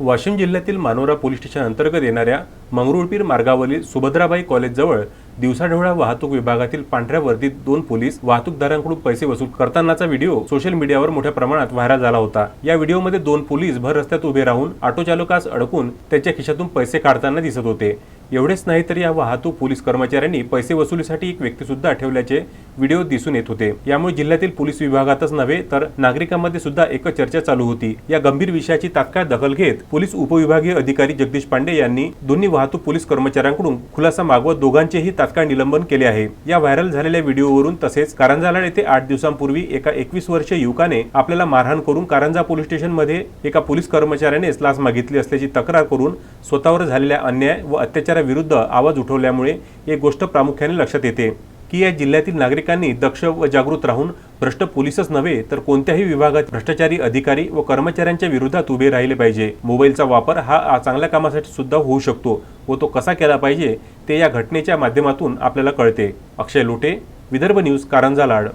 वाशिम जिल्ह्यातील Manora police station अंतर्गत येणाऱ्या मंगरुळपीर मार्गावरील सुभद्राबाई कॉलेजजवळ दिवसाढवळा वाहतूक विभागातील पांढऱ्या वर्दीत दोन पोलीस वाहतूकदारांकडून पैसे वसूल करतानाचा व्हिडिओ सोशल मीडियावर मोठ्या प्रमाणात व्हायरल झाला होता. या व्हिडिओमध्ये दोन पोलीस भर रस्त्यात उभे राहून ऑटो चालकास अडकून त्याच्या खिशातून पैसे काढताना दिसत होते. एवढेच नाही तर या वाहतूक पोलीस कर्मचाऱ्यांनी पैसे वसुलीसाठी एक व्यक्तीसुद्धा ठेवल्याचे व्हिडिओ दिसून येत होते. यामुळे जिल्ह्यातील पोलीस विभागातच नव्हे तर नागरिकांमध्ये सुद्धा एक चर्चा चालू होती. या गंभीर विषयाची तात्काळ दखल घेत पोलीस उपविभागीय अधिकारी जगदीश पांडे यांनी दोन्ही वाहतूक पोलीस कर्मचाऱ्यांकडून खुलासा मागवत दोघांचेही तात्काळ निलंबन केले आहे. या व्हायरल झालेल्या व्हिडिओवरून तसेच कारंजाला येथे आठ दिवसांपूर्वी एका एकवीस वर्षीय युवकाने आपल्याला मारहाण करून कारंजा पोलीस स्टेशनमध्ये एका पोलीस कर्मचाऱ्यानेच लाच मागितली असल्याची तक्रार करून स्वतःवर झालेल्या अन्याय व अत्याचार अत्याचाराविरुद्ध आवाज उठवल्यामुळे एक गोष्ट प्रामुख्याने लक्षात येते. की या जिल्ह्यातील नागरिकांनी दक्ष व जागृत राहून भ्रष्ट पोलीसच नव्हे तर कोणत्याही विभागात भ्रष्टाचारी अधिकारी व कर्मचाऱ्यांच्या विरोधात उभे राहिले पाहिजे. मोबाईलचा वापर हा चांगल्या कामासाठी सुद्धा होऊ शकतो व तो कसा केला पाहिजे ते या घटनेच्या माध्यमातून आपल्याला कळते. अक्षय लोटे विदर्भ न्यूज कारंजा लाड.